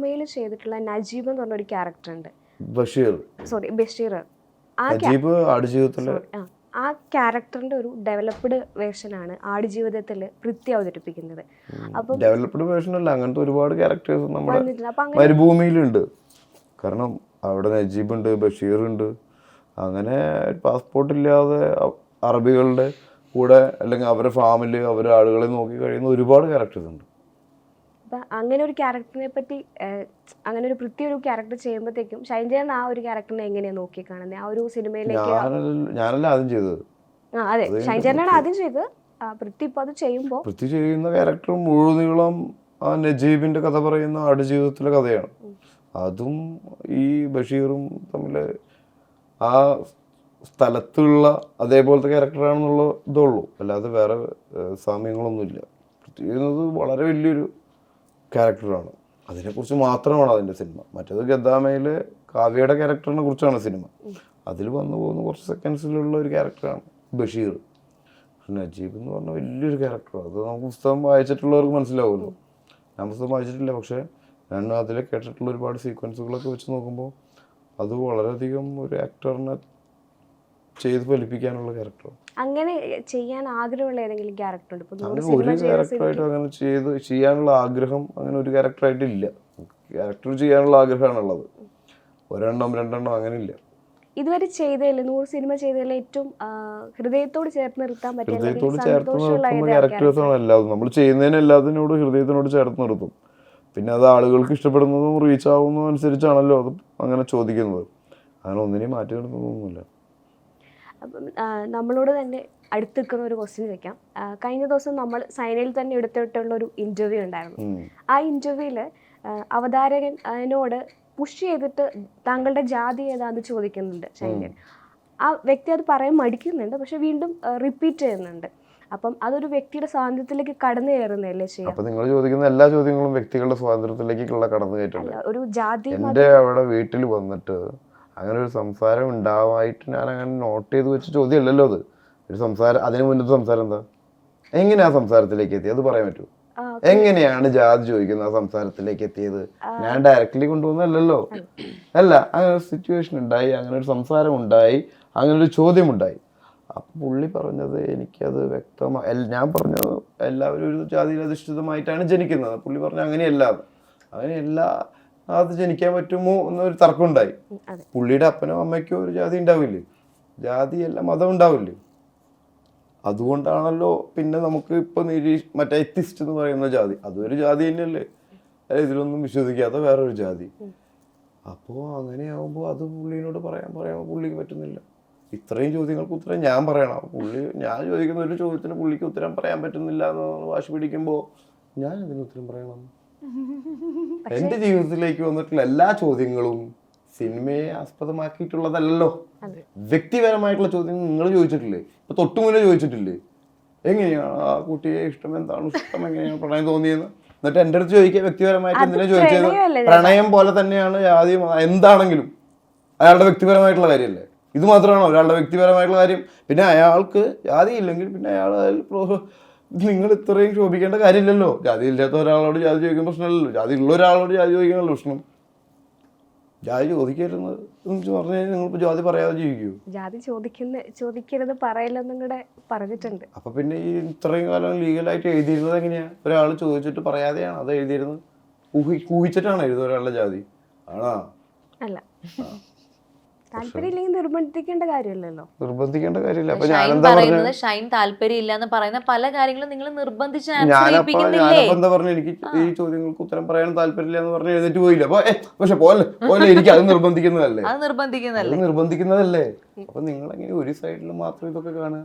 ഗദ്ദാമയിൽ ചെയ്തിട്ടുള്ള നജീബ് എന്ന് പറഞ്ഞൊരു ക്യാരക്ടർ ഉണ്ട്. ബഷീർ. സോറി ബഷീർ. ആ നജീബ് ആടുജീവിതത്തിൽ ആ ക്യാരക്ടറിന്റെ ഒരു ഡെവലപ്ഡ് ആണ് ആടുജീവിതത്തിൽ പൃഥ്വി അവതരിപ്പിക്കുന്നത്. അപ്പം ഡെവലപ്ഡ് വേർഷൻ അല്ല അങ്ങനത്തെ ഒരുപാട് ക്യാരക്ടേഴ്സ് നമ്മുടെ മരുഭൂമിയിലുണ്ട്. കാരണം അവിടെ നജീബ് ഉണ്ട് ബഷീർ ഉണ്ട് അങ്ങനെ പാസ്പോർട്ട് ഇല്ലാതെ അറബികളുടെ കൂടെ അല്ലെങ്കിൽ അവരുടെ ഫാമിൽ അവരുടെ ആളുകളെ നോക്കി കഴിയുന്ന ഒരുപാട് ക്യാരക്ടേഴ്സ് ഉണ്ട്. അപ്പൊ അങ്ങനെ ഒരു ക്യാരക്ടറിനെ പറ്റി അങ്ങനെ ഒരു പ്രത്യേക ഒരു ക്യാരക്ടർ ചെയ്യുമ്പോഴത്തേക്കും ഷൈൻജേൺ ആ ഒരു ക്യാരക്ടറിനെ എങ്ങനെയാണ് നോക്കി കാണുന്നത് ആ ഒരു സിനിമയിലേക്ക് ഞാനല്ല ആദ്യം ചെയ്തത്. ആ അതെ. ഷൈൻജേനാണ് ആദ്യം ചെയ്തത്. പൃഥ്വി ഇപ്പൊ അത് ചെയ്യുമ്പോൾ പൃഥ്വി ചെയ്യുന്ന ക്യാരക്ടർ മുഴുനീളം ആ നജീബിന്റെ കഥ പറയുന്ന ആടുജീവിതത്തിലെ കഥയാണ്. അതും ഈ ബഷീറും തമ്മിൽ ആ സ്ഥലത്തുള്ള അതേപോലത്തെ ക്യാരക്ടറാണെന്നുള്ള ഇതുള്ളൂ അല്ലാതെ വേറെ സാമ്യങ്ങളൊന്നുമില്ല. പൃഥ്വി ചെയ്യുന്നത് വളരെ വലിയൊരു ക്യാരക്ടറാണ്. അതിനെക്കുറിച്ച് മാത്രമാണ് അതിന്റെ സിനിമ. മറ്റേത് ഗദ്ദാമയിൽ കാവ്യയുടെ ക്യാരക്ടറിനെ കുറിച്ചാണ് സിനിമ. അതിൽ വന്നു പോകുന്ന കുറച്ച് സെക്കൻഡ്സിലുള്ള ഒരു ക്യാരക്ടറാണ് ബഷീർ. നജീബ് എന്ന് പറഞ്ഞ വലിയൊരു ക്യാരക്ടറാണ് അത് നമുക്ക് പുസ്തകം വായിച്ചിട്ടുള്ളവർക്ക് മനസ്സിലാവുമല്ലോ. ഞാൻ പുസ്തകം വായിച്ചിട്ടില്ല പക്ഷേ ഞാൻ അതിൽ കേട്ടിട്ടുള്ള ഒരുപാട് സീക്വൻസുകളൊക്കെ വെച്ച് നോക്കുമ്പോൾ അത് വളരെയധികം ഒരു ആക്ടറിനെ ചെയ്ത് ഫലിപ്പിക്കാനുള്ള ക്യാരക്ടറാണ് അങ്ങനെ ചെയ്യാൻ ആഗ്രഹമുള്ള ഏതെങ്കിലും ക്യാരക്ടർ ഉണ്ട്? അങ്ങനെ ഒരു ക്യാരക്ടറായിട്ട് അങ്ങനെ ചെയ്ത് ചെയ്യാനുള്ള ആഗ്രഹം അങ്ങനെ ഒരു ക്യാരക്ടറായിട്ട് ഇല്ല. ക്യാരക്ടർ ചെയ്യാനുള്ള ആഗ്രഹമാണുള്ളത്. ഒരെണ്ണം രണ്ടെണ്ണം അങ്ങനെ ഇല്ല ഇതുവരെ ചെയ്തതിൽ നൂറ് സിനിമ ചെയ്തതിൽ ഏറ്റവും ഹൃദയത്തോട് ചേർത്ത് നിർത്താൻ പറ്റിയ ഹൃദയത്തോട് ചേർത്ത് നിർത്തുന്ന ക്യാരക്ടേഴ്സാണ് എല്ലാതും നമ്മൾ ചെയ്യുന്നതിന് എല്ലാത്തിനോട് ഹൃദയത്തിനോട് ചേർത്ത് നിർത്തും. പിന്നെ അത് ആളുകൾക്ക് ഇഷ്ടപ്പെടുന്നതും റീച്ച് ആവുന്നതും അനുസരിച്ചാണല്ലോ അത് അങ്ങനെ ചോദിക്കുന്നത്. അങ്ങനെ ഒന്നിനെയും മാറ്റി നിർത്തുന്നൊന്നുമില്ല അപ്പം നമ്മളോട് തന്നെ അടുത്ത് നിൽക്കുന്ന ഒരു ക്വസ്റ്റ്യൻ ചോദിക്കാം. കഴിഞ്ഞ ദിവസം നമ്മൾ സൈനയിൽ തന്നെ എടുത്തിട്ടുള്ള ഒരു ഇന്റർവ്യൂ ഉണ്ടായിരുന്നു. ആ ഇന്റർവ്യൂവിൽ അവതാരകനോട് പുഷ് ചെയ്തിട്ട് താങ്കളുടെ ജാതി ഏതാന്ന് ചോദിക്കുന്നുണ്ട് ഷൈൻജൻ ആ വ്യക്തി അത് പറയാൻ മടിക്കുന്നുണ്ട് പക്ഷെ വീണ്ടും റിപ്പീറ്റ് ചെയ്യുന്നുണ്ട്. അപ്പം അതൊരു വ്യക്തിയുടെ സ്വാതന്ത്ര്യത്തിലേക്ക് കടന്നു കയറുന്നല്ലേ ചെയ്യാം? അപ്പൊ നിങ്ങൾ ചോദിക്കുന്ന എല്ലാ ചോദ്യങ്ങളും വ്യക്തികളുടെ സ്വാതന്ത്ര്യത്തിലേക്കുള്ള കടന്നു കയറ്റം ഒരു ജാതി എന്റെ അവിടെ വീട്ടിൽ വന്നിട്ട് അങ്ങനെ ഒരു സംസാരം ഉണ്ടാവായിട്ട് ഞാൻ അങ്ങനെ നോട്ട് ചെയ്ത് വെച്ച ചോദ്യമല്ലല്ലോ അത്. ഒരു സംസാരം അതിന് മുന്നത്തെ സംസാരം എന്താ? എങ്ങനെയാ സംസാരത്തിലേക്ക് എത്തി അത് പറയാൻ പറ്റുമോ എങ്ങനെയാണ് ജാതി ചോദിക്കുന്നത് ആ സംസാരത്തിലേക്ക് എത്തിയത്? ഞാൻ ഡയറക്റ്റ്ലി കൊണ്ടുവന്നല്ലോ അല്ല അങ്ങനെ ഒരു സിറ്റുവേഷൻ ഉണ്ടായി അങ്ങനെ ഒരു സംസാരം ഉണ്ടായി അങ്ങനെ ഒരു ചോദ്യം ഉണ്ടായി അപ്പൊ പുള്ളി പറഞ്ഞത് എനിക്കത് വ്യക്തമായി ഞാൻ പറഞ്ഞത് എല്ലാവരും ഒരു ജാതിയിൽ അധിഷ്ഠിതമായിട്ടാണ് ജനിക്കുന്നത്. പുള്ളി പറഞ്ഞു അങ്ങനെയല്ല. അങ്ങനെയല്ല അത് ജനിക്കാൻ പറ്റുമോ എന്നൊരു തർക്കം ഉണ്ടായി പുള്ളിയുടെ അപ്പനോ അമ്മയ്ക്കോ ഒരു ജാതി ഉണ്ടാവില്ലേ? ജാതിയല്ല മതം ഉണ്ടാവില്ലേ? അതുകൊണ്ടാണല്ലോ പിന്നെ നമുക്ക് ഇപ്പൊ നിരീക്ഷ മറ്റേ എത്തിസ്റ്റ് എന്ന് പറയുന്ന ജാതി. അതൊരു ജാതി തന്നെയല്ലേ? അല്ല ഇതിലൊന്നും വിശ്വസിക്കാത്ത വേറൊരു ജാതി. അപ്പോൾ അങ്ങനെയാവുമ്പോൾ അത് പുള്ളിനോട് പറയാൻ പറയാൻ പുള്ളിക്ക് പറ്റുന്നില്ല. ഇത്രയും ചോദ്യങ്ങൾക്ക് ഉത്തരം ഞാൻ പറയണം. പുള്ളി ഞാൻ ചോദിക്കുന്ന ഒരു ചോദ്യത്തിന് പുള്ളിക്ക് ഉത്തരം പറയാൻ പറ്റുന്നില്ല എന്ന് വാശി പിടിക്കുമ്പോൾ ഞാൻ അതിന് ഉത്തരം പറയണം? എന്റെ ജീവിതത്തിലേക്ക് വന്നിട്ടുള്ള എല്ലാ ചോദ്യങ്ങളും സിനിമയെ ആസ്പദമാക്കിയിട്ടുള്ളതല്ലോ വ്യക്തിപരമായിട്ടുള്ള ചോദ്യം നിങ്ങൾ ചോദിച്ചിട്ടില്ലേ? ഇപ്പൊ തൊട്ടുമുന്നേ ചോദിച്ചിട്ടില്ലേ? എങ്ങനെയാണ് ആ കുട്ടിയെ ഇഷ്ടം എന്താണ് ഇഷ്ടം എങ്ങനെയാണ് പ്രണയം തോന്നിയെന്ന്? എന്നിട്ട് എന്റെ അടുത്ത് ചോദിക്കുക വ്യക്തിപരമായിട്ട് എന്തിനാ ചോദിച്ചത്? പ്രണയം പോലെ തന്നെയാണ് ആദ്യം എന്താണെങ്കിലും അയാളുടെ വ്യക്തിപരമായിട്ടുള്ള കാര്യമല്ലേ? ഇത് മാത്രമാണോ ഒരാളുടെ വ്യക്തിപരമായിട്ടുള്ള കാര്യം? പിന്നെ അയാൾക്ക് ജാതി ഇല്ലെങ്കിൽ പിന്നെ അയാൾ അതിൽ നിങ്ങൾ ഇത്രയും ക്ഷോഭിക്കേണ്ട കാര്യമില്ലല്ലോ. ജാതി ഇല്ലാത്ത ഒരാളോട് ജാതി ചോദിക്കാൻ പ്രശ്നമല്ലല്ലോ. ജാതി ഉള്ള ഒരാളോട് ജാതി ചോദിക്കാനല്ലോ പ്രശ്നം. ജാതി ചോദിക്കരുത് എന്ന് പറഞ്ഞു കഴിഞ്ഞാൽ നിങ്ങളിപ്പോൾ ജാതി പറയാതെ ജീവിക്കൂ. ജാതി ചോദിക്കുന്ന ചോദിക്കരുത് പറയില്ലെന്നും കൂടെ പറഞ്ഞിട്ടുണ്ട്. അപ്പൊ പിന്നെ ഈ ഇത്രയും കാലം ലീഗലായിട്ട് എഴുതിയിരുന്നത് എങ്ങനെയാ? ഒരാൾ ചോദിച്ചിട്ട് പറയാതെയാണ്? അത് എഴുതിയിരുന്നത്? ഊഹി ഊഹിച്ചിട്ടാണ് എഴുതുക ഒരാളുടെ ജാതി? ആണോ? അല്ല. താല്പര്യമില്ലെങ്കിൽ നിർബന്ധിക്കേണ്ട കാര്യമില്ലല്ലോ. നിർബന്ധിക്കേണ്ട കാര്യമില്ല. അപ്പൊ ഷൈൻ ഞാനെന്താ പറയുന്നത് ഷൈൻ താല്പര്യമില്ല എന്ന് പറയുന്ന പല കാര്യങ്ങളും നിങ്ങൾ നിർബന്ധിച്ച് ഞാനപ്പ ആശ്രയിപ്പിക്കുന്നില്ലേ? ഞാനപ്പോ എന്താ പറഞ്ഞു? എനിക്ക് ഈ ചോദ്യങ്ങൾക്ക് ഉത്തരം പറയാൻ താല്പര്യമില്ല എന്ന് പറഞ്ഞ് എഴുന്നേറ്റ് പോയില്ല. അപ്പൊ ഏ, പക്ഷെ പോലെ പോലെ എനിക്ക് അത് നിർബന്ധിക്കുന്നതല്ലേ? അത് നിർബന്ധിക്കുന്നല്ലേ അത് നിർബന്ധിക്കുന്നതല്ലേ? അപ്പൊ നിങ്ങൾ എങ്ങനെ ഒരു സൈഡിൽ മാത്രം ഇതൊക്കെ കാണുക?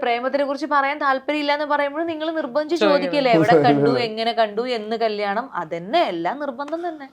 പ്രേമത്തിനെ കുറിച്ച് പറയാൻ താല്പര്യമില്ല എന്ന് പറയുമ്പോൾ നിങ്ങൾ നിർബന്ധിച്ച് ചോദിക്കല്ലേ? എവിടെ കണ്ടു എങ്ങനെ കണ്ടു എന്ന് കല്യാണം? അതന്നെ എല്ലാം നിർബന്ധം തന്നെ.